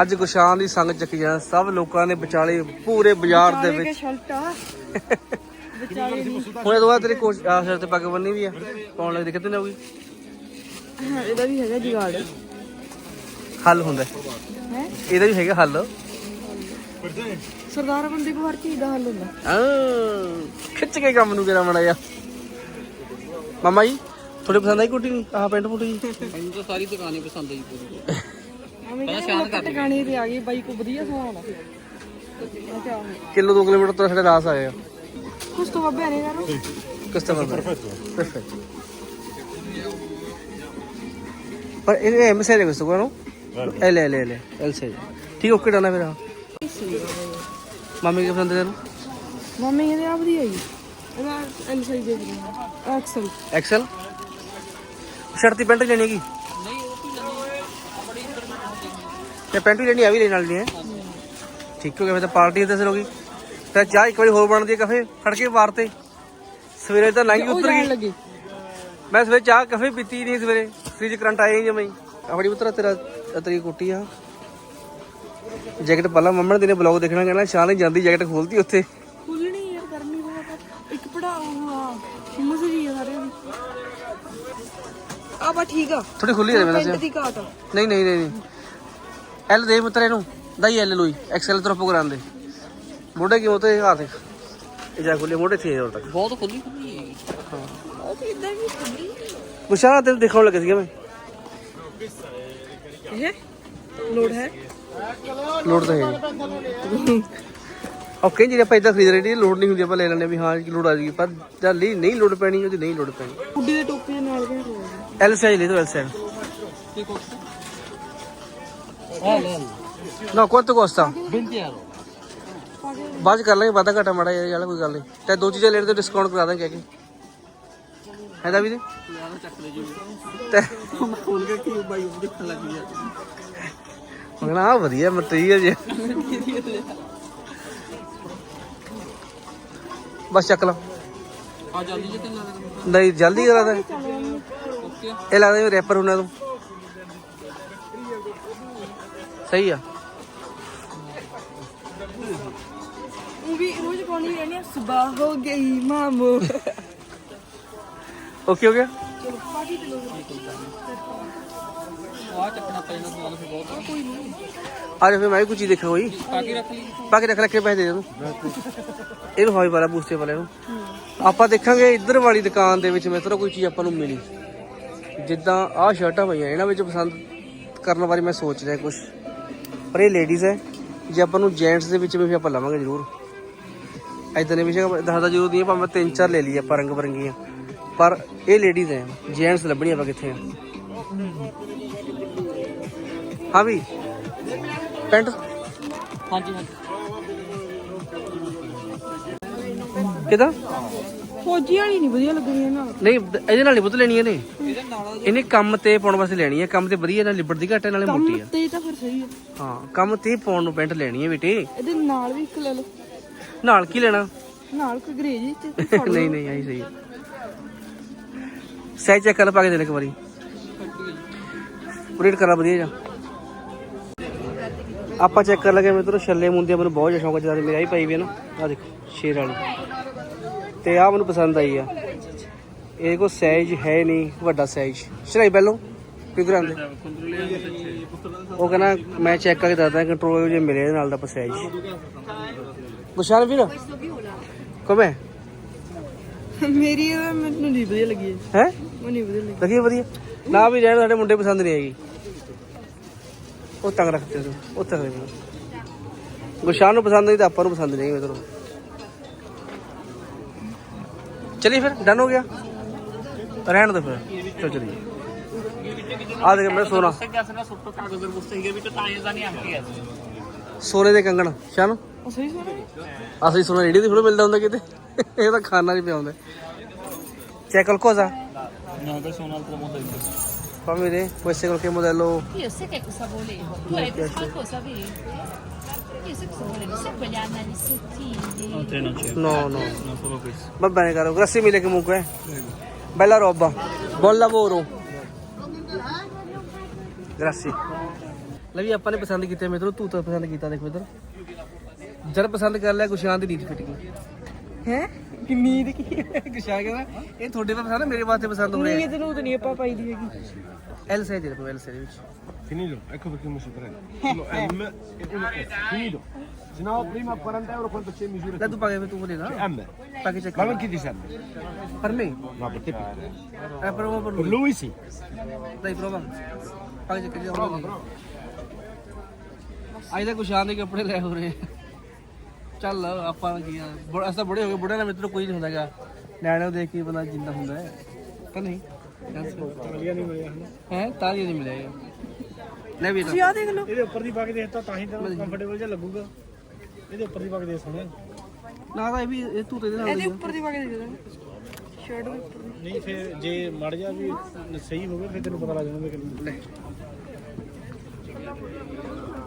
ਅੱਜ ਗੁਸ਼ਾਨ ਦੀ ਸੰਗ ਚੱਕੀਆਂ ਸਭ ਲੋਕਾਂ ਨੇ ਵਿਚਾਲੇ ਪੂਰੇ ਬਾਜ਼ਾਰ ਦੇ ਕੇ ਵਿੱਚ ਸ਼ਲਟਾ ਵਿਚਾਲੇ ਨਹੀਂ ਹੁਣ ਇਹ ਤੋਂ ਬਾਅਦ ਤੇਰੀ ਕੋਸ਼ ਆ ਸਿਰ ਤੇ ਪੱਗ ਬੰਨੀ ਵੀ ਆ ਪਾਉਣ ਲੱਗ ਦਿੱਕਤ ਨਹੀਂ ਆਉਗੀ ਹਾਂ, ਇਹਦਾ ਵੀ ਹੈਗਾ ਜੁਗਾੜ ਹੱਲ ਹੁੰਦਾ ਹੈ ਇਹਦਾ ਵੀ ਹੈਗਾ ਹੱਲ ਸਰਦਾਰ ਬੰਦੇ ਕੋ ਹਰ ਚੀਜ਼ ਦਾ ਹੱਲ ਹੁੰਦਾ ਆ ਖਿੱਚ ਕੇ ਕੰਮ ਨੂੰ ਕਿਹੜਾ ਮੜਾ ਜਾ ਮਾਮਾ ਜੀ ਥੋੜੇ ਪਸੰਦ ਆਈ ਕੁੱਟੀ ਨਹੀਂ ਆਹ ਪੈਂਟ ਪੁੱਟ ਜੀ। ਮੈਨੂੰ ਤਾਂ ਸਾਰੀ ਦੁਕਾਨ ਹੀ ਪਸੰਦ ਆਈ ਪੂਰੀ। ਐਵੇਂ ਕਹਿੰਦੇ ਟਿਕਾਣੇ ਤੇ ਆ ਗਈ ਬਾਈ ਕੋ ਵਧੀਆ ਸਮਾਨ ਆ। ਕਿਲੋ 2 ਕਿਲੋਮੀਟਰ ਤੋਂ ਸਾਡੇ ਰਾਸ ਆਏ ਆ। ਕੁਛ ਤੋਂ ਬੱਬੇ ਨੇ ਕਰੋ ਕਿਸ ਤਰ੍ਹਾਂ ਦਾ ਪਰਫੈਕਟ ਪਰ ਇਹ ਐਮ ਸੇ questo qua no? L L L L 6 ਠੀਕ ਓਕੇ ਡਾਣਾ ਫਿਰ ਮਾਮੀ ਕੀ ਪਸੰਦ ਤੈਨੂੰ? ਮੰਮੀ ਇਹਦੇ ਆ ਵਧੀਆ ਜੀ। ਇਹਦਾ ਐਲ ਸਾਈਜ਼ ਦੇ ਦਿੰਦਾ ਐਕਸਲ ਐਕਸਲ ਸ਼ਰਟ ਦੀ ਪੈਂਟ ਲੈਣੀ ਹੈਗੀ। ਤੇ ਪੈਂਟ ਵੀ ਲੈਣੀ ਆ ਵੀ ਲੈਣ ਵਾਲੀ ਹੈ। ਠੀਕ ਹੋ ਗਿਆ ਫਿਰ ਤਾਂ ਪਾਰਟੀ ਤੇ ਸਿਰ ਹੋ ਗਈ। ਤੇ ਚਾਹ ਇੱਕ ਵਾਰੀ ਹੋਰ ਬਣਦੀ ਹੈ ਕਾਫੇ ਫੜ ਕੇ ਵਾਰ ਤੇ। ਸਵੇਰੇ ਤਾਂ ਲੰਘੀ ਉਹ ਉਤਰ ਜਾਣ ਗਈ ਲੱਗੀ। ਮੈਂ ਸਵੇਰੇ ਚਾਹ ਕਾਫੇ ਪੀਤੀ ਨਹੀਂ ਸਵੇਰੇ। ਫ੍ਰਿਜ ਕਰੰਟ ਆਇਆ ਹੀ ਜਮਈ। ਆਪਣੀ ਪੁੱਤਰਾ ਤੇਰਾ ਤੇਰੀ ਕੁੱਟੀ ਆ। ਜੈਕਟ ਪਾਲਾ ਮੰਮਾ ਨੇ ਤੇਨੇ ਬਲੌਗ ਦੇਖਣਾ ਕਹਿਣਾ ਸ਼ਾਨ ਜਾਂਦੀ ਜੈਕਟ ਖੋਲਤੀ ਉੱਥੇ। ਆ ਬਾ ਠੀਕ ਆ। ਥੋੜੀ ਖੁੱਲੀ ਹੈ ਮੈਨੂੰ ਪੈਂਟ ਦੀ ਘਾਟ ਆ। ਨਹੀਂ ਨਹੀਂ ਨਹੀਂ ਐਲ ਦੇ ਪੁੱਤਰ ਇਹਨੂੰ ਦਈ ਐਲ ਲੋਈ ਐਕਸਲ ਤਰਫ ਕਰਾਂ ਦੇ। ਮੋਢੇ ਕੀ ਉਤੇ ਆ ਦੇਖ। ਇਹ ਜਾ ਖੁੱਲੇ ਮੋਢੇ ਥੇ ਹੋਰ ਤੱਕ। ਬਹੁਤ ਖੁੱਲੀ ਖੁੱਲੀ ਹੈ ਉਹ ਵੀ ਇਦਾਂ ਵੀ ਖੁੱਲੀ ਗੁਸ਼ਾਨਾ ਤੈਨੂੰ ਦਿਖਾਉਣ ਲੱਗੇ ਸੀਗਾ ਮੈਂ। ਇਹ ਲੋਡ ਹੈ? ਲੋਡ ਤਾਂ ਹੈ। ਓਕੇ ਜਿਹੜੀ ਆਪਾਂ ਇਦਾਂ ਖਰੀਦ ਰਹੇ ਨੇ ਲੋਡ ਨਹੀਂ ਹੁੰਦੀ ਆਪਾਂ ਲੈ ਲੈਣੇ ਵੀ ਹਾਂ ਲੋਡ ਆ ਜਾਏਗੀ ਪਰ ਜਦ ਲਈ ਨਹੀਂ ਲੋਡ ਪੈਣੀ ਉਹਦੀ ਨਹੀਂ ਲੋਡ ਪੈਣੀ। ਕੁੱਡੀ ਦੇ ਟੋਪੀ ਦੇ ਨਾਲ ਕਿਹੜਾ ਲੈ ਤੋ ਐਲ ਸਾਈਜ਼ ਤੇ ਕੋਸ ਹਾਂ ਲੈ ਨਾ quanto costa? 20 euro ਬਾਅਦ 'ਚ ਕਰ ਲਾਂਗੇ ਵਾਧਾ ਘਾਟਾ ਮਾੜਾ ਯਾਰ ਕੋਈ ਗੱਲ ਨਹੀਂ ਤੇ ਦੋ ਚੀਜ਼ਾਂ ਲੈਣ ਤੇ ਡਿਸਕਾਊਂਟ ਕਰਾ ਦਾਂਗੇ ਕੇ ਹੈਦਾ ਵੀ ਲੈ ਤੇ ਮੈਂ ਖੋਲ ਕੇ ਕੀ ਬਾਈ ਉਹ ਦੇਖਣ ਲੱਗ ਗਿਆ ਮਗਣਾ ਵਧੀਆ ਮਟੀਰੀਅਲ ਜੇ ਬਸ ਚੱਕ ਲਾ ਆ ਜਲਦੀ ਜੇ ਤੈਨੂੰ ਲੱਗਦਾ ਨਹੀਂ ਜਲਦੀ ਕਰਾ ਦੇ ਇਹ ਲੱਗਦਾ ਜਿਵੇਂ ਰੈਪਰ ਹੁੰਦਾ ਤੂੰ। ਸਹੀ ਆ। ਉਹ ਵੀ ਰੋਜ਼ ਪਾਣੀ ਰਹਿਣੀ ਆ ਸਵੇਰ ਹੋ ਗਈ ਮਾਮੋ। ਓਕੇ ਹੋ ਗਿਆ ਪਾਰਟੀ ਤੇ ਆ ਚੱਕਣਾ ਪੈਣਾ ਸਮਾਨ ਫਿਰ ਬਹੁਤ ਕੋਈ ਨਹੀਂ। ਆ ਜਾ ਫਿਰ ਮੈਂ ਵੀ ਕੁਝ ਦੇਖਾਂ ਕੋਈ ਪਾ ਕੇ ਰੱਖ ਲਈ। ਬਾਕੀ ਰੱਖ ਰੱਖ ਕੇ ਪੈਸੇ ਦੇ ਦੇ ਤੂੰ? ਇਹਨੂੰ ਹਾਈ ਵਾਲਾ ਬੂਸਟੇ ਵਾਲੇ ਨੂੰ ਆਪਾਂ ਦੇਖਾਂਗੇ ਇੱਧਰ ਵਾਲੀ ਦੁਕਾਨ ਦੇ ਵਿੱਚ ਮਿੱਤਰੋ ਕੋਈ ਚੀਜ਼ ਆਪਾਂ ਨੂੰ ਮਿਲੀ। ਜਿੱਦਾਂ ਆਹ ਸ਼ਰਟਾਂ ਪਈਆਂ ਇਹਨਾਂ ਵਿੱਚ ਪਸੰਦ ਕਰਨ ਬਾਰੇ ਮੈਂ ਸੋਚ ਰਿਹਾ ਕੁਝ ਪਰ ਇਹ ਲੇਡੀਜ਼ ਹੈ ਜੇ ਆਪਾਂ ਨੂੰ ਜੈਂਟਸ ਦੇ ਵਿੱਚ ਵੀ ਆਪਾਂ ਲਵਾਂਗੇ ਜ਼ਰੂਰ। ਇਦਾਂ ਦੇ ਵਿਸ਼ੇ ਦੱਸਦਾ ਜ਼ਰੂਰ ਨਹੀਂ ਭਾਵੇਂ ਤਿੰਨ ਚਾਰ ਲੈ ਲਈਏ ਆਪਾਂ ਰੰਗ ਬਰੰਗੀਆਂ। ਪਰ ਇਹ ਲੇਡੀਜ਼ ਹੈ ਜੈਂਟਸ ਲੱਭਣੀ ਆਪਾਂ ਕਿੱਥੇ ਆ? ਹਾਂ ਵੀ ਪੈਂਟ? ਹਾਂਜੀ ਹਾਂਜੀ। ਕਿਦਾਂ ਫੌਜੀ ਵਾਲੀ ਨਹੀਂ ਵਧੀਆ ਲੱਗਣੀ ਇਹਨਾਂ ਨਹੀਂ ਦ- ਇਹਦੇ ਨਾਲ ਨਹੀਂ ਬੁੱਧ ਲੈਣੀ ਇਹਨੇ। ਇਹਦੇ ਨਾਲ ਇਹਨੇ ਕੰਮ ਤੇ ਪਾਉਣ ਵਾਸਤੇ ਲੈਣੀ ਹੈ ਕੰਮ ਤੇ ਵਧੀਆ ਨਾਲ ਲਿਬੜਦੀ ਘੱਟ ਹੈ, ਨਾਲੇ ਮੋਟੀ ਆ। ਤੇ ਤਾਂ ਫਿਰ ਸਹੀ ਆ। ਹਾਂ ਕੰਮ ਤੇ ਪਾਉਣ ਨੂੰ ਪੈਂਟ ਲੈਣੀ ਹੈ ਬੇਟੇ। ਇਹਦੇ ਨਾਲ ਵੀ ਇੱਕ ਲੈ ਲਓ। ਨਾਲ ਕੀ ਲੈਣਾ? ਨਾਲ ਕੋਈ ਗਰੇਜ। ਨਹੀਂ ਨਹੀਂ ਆਈ ਸਹੀ ਸਾਈਜ਼ ਚੈੱਕ ਕਰ ਪਾ ਕੇ ਦੇ ਲੈ ਇੱਕ ਵਾਰੀ। ਰੇਟ ਕਰਾ ਵਧੀਆ ਜਾ ਆਪਾਂ ਚੈੱਕ ਕਰ ਲਗੇ ਮੇਰੇ ਛੱਲੇ ਮੁੰਦੇ ਮੈਨੂੰ ਬਹੁਤ ਜ਼ਿਆਦਾ ਸ਼ੌਂਕ ਜ਼ਿਆਦਾ ਮੇਰਾ ਹੀ ਪਾਈ ਵੀ ਹੈ ਨਾ। ਆ ਦੇਖੋ ਸ਼ੇਰ ਵਾਲੀ। ਤੇ ਆ ਮੈਨੂੰ ਪਸੰਦ ਆਈ ਆ। ਇਹ ਕੋ ਸਾਈਜ਼ ਹੈ ਨਹੀਂ ਵੱਡਾ ਸਾਈਜ਼ ਚੜਾਈ ਪਹਿਲੋਂ ਕਿਧਰ ਆਂਦੇ ਉਹ ਕਹਿੰਦਾ ਮੈਂ ਚੈੱਕ ਕਰਕੇ ਦੱਸਦਾ ਕੰਟਰੋਲ ਜੇ ਮਿਲੇ ਨਾਲ ਦਾ ਸਾਈਜ਼ ਗੁਸ਼ਾਨ ਵੀਰ ਕਮੇ ਮੇਰੀ ਇਹ ਮੈਨੂੰ ਨਹੀਂ ਵਧੀਆ ਲੱਗੀ। ਹੈ? ਮੈਨੂੰ ਨਹੀਂ ਵਧੀਆ ਲੱਗੀ। ਲੱਗੀ ਵਧੀਆ? ਨਾ ਵੀ ਰਹਿਣ ਸਾਡੇ ਮੁੰਡੇ ਪਸੰਦ ਨਹੀਂ ਆਏਗੀ ਉਹ ਤੰਗ ਰੱਖਦੇ ਤੂੰ ਉਹ ਤੰਗ ਰੱਖਦੇ ਗੁਸ਼ਾਨ ਨੂੰ ਪਸੰਦ ਨਹੀਂ ਤਾਂ ਆਪਾਂ ਨੂੰ ਪਸੰਦ ਨਹੀਂ ਮੇਰੇ ਚਲੀ ਫਿਰ ਡਨ ਹੋ ਗਿਆ ਰਹਿਣ ਦੋ ਫਿਰ ਚਲ ਚਲੀਏ ਆ ਦੇਖ ਮੈਂ ਸੋਨਾ ਸੋਨੇ ਦੇ ਕੰਗਣ ਸ਼ਾਨ ਉਹ ਸੋਹਣਾ ਅਸਲੀ ਸੋਨਾ ਰੇੜੀ ਤੇ ਥੋੜਾ ਮਿਲਦਾ ਹੁੰਦਾ ਕਿਤੇ ਇਹ ਤਾਂ ਖਾਣਾ ਨਹੀਂ ਪਿਆ ਹੁੰਦਾ ਚੈੱਕ cosa ਨਾ ਤਾਂ ਸੋਨਾ ਪ੍ਰਮੋਟ ਹੋਈ fammi vedere questo è qualche modello Io sai che cosa volevo? Tu hai visto qualcosa, vedi? Sai quegli analisettini? ਤੇ non c'è. No no. Non solo questo. Va bene caro grazie mille comunque bella roba. Buon lavoro. ਗ੍ਰਾਸੀ ਲੈ ਵੀ ਆਪਾਂ ਨੇ ਪਸੰਦ ਕੀਤੇ ਮਿੱਤਰੋ ਤੂੰ ਤਾਂ ਪਸੰਦ ਕੀਤਾ ਦੇਖੋ ਇਧਰ ਜਦ ਪਸੰਦ ਕਰ ਲਿਆ ਗੁਸ਼ਾਨ ਦੀ ਨੀਂਦ ਫਿੱਟ ਗਈ ਹੈ ਕਿ ਨੀਂਦ ਕੀ ਗੁਸ਼ਾਨ ਕਹਿੰਦਾ ਇਹ ਤੁਹਾਡੇ ਤਾਂ ਪਸੰਦ ਮੇਰੇ ਵਾਸਤੇ ਪਸੰਦ ਹੋ ਰਿਹਾ ਨੀਂਦ ਨੂੰ ਤਾਂ ਨਹੀਂ ਆਪਾਂ ਪਾਈ ਦੀ ਹੈਗੀ ਐਲ ਸਾਈਜ਼ ਦੇਖੋ ਐਲ ਸਾਈਜ਼ ਵਿੱਚ Finito, ecco perché non si prende. Uno M e uno S. Finito. Se no, prima 40 euro quanto c'è in misura? ਲੈ ਤੂੰ ਪਾ ਕੇ ਫਿਰ ਤੂੰ ਬੋਲੇਗਾ M. ਪਾ ਕੇ check Ma non chi ti serve? ਪਰ ਮੈਂ No, per te piccolo. ਐ ਪ੍ਰੋਵਾ ਪਰ Per lui sì. ਪ੍ਰੋਵਾ ਪਾ ਕੇ ਚੈੱਕ ਕਰ ਪ੍ਰੋਵਾ ਅੱਜ ਤਾਂ ਗੁਸ਼ਾਨ ਦੇ ਕੱਪੜੇ ਲੈ ਹੋ ਰਹੇ। ਚੱਲ ਆਪਾਂ ਕੀ ਆ ਬੜ- ਅਸੀਂ ਬੁੜੇ ਹੋ ਗਏ ਬੁੜੇ ਨਾਲ ਮਿੱਤਰ ਕੋਈ ਨਹੀਂ ਹੁੰਦਾਗਾ ਨਿਆਣੇ ਨੂੰ ਦੇਖ ਕੇ ਬੰਦਾ ਜਿੰਦਾ ਹੁੰਦਾ ਹੈ ਕਿ ਨਹੀਂ ਤਾਲੀਆਂ ਨਹੀਂ ਮਿਲਿਆ ਹੈ ਤਾਂ ਹੀ ਨਹੀਂ ਮਿਲਿਆ। ਲੈ ਵੀ ਤੁਸੀਂ ਆ ਦੇਖ ਲਓ। ਇਹਦੇ ਉੱਪਰ ਦੀ ਪਾ ਕੇ ਦੇਖਤਾ ਤਾਂ ਹੀ ਤਾਂ ਕੰਫਰਟੇਬਲ ਜਿਹਾ ਲੱਗੂਗਾ। ਇਹਦੇ ਉੱਪਰ ਦੀ ਪਾ ਕੇ ਦੇਖ ਸੋਹਣਾ। ਨਾ ਤਾਂ ਇਹ ਵੀ ਇਹ ਤੂੰ ਤੇ ਇਹਦੇ ਨਾਲ ਇਹਦੇ ਉੱਪਰ ਦੀ ਪਾ ਕੇ ਦੇਖ ਲਓ। ਸ਼ਰਟ ਦੇ ਉੱਪਰ ਦੀ। ਨਹੀਂ ਫਿਰ ਜੇ ਮੜ ਜਾ ਵੀ ਸਹੀ ਹੋਵੇ ਫਿਰ ਤੈਨੂੰ ਪਤਾ ਲੱਗ ਜਾਣਾ ਕਿ ਲੈ।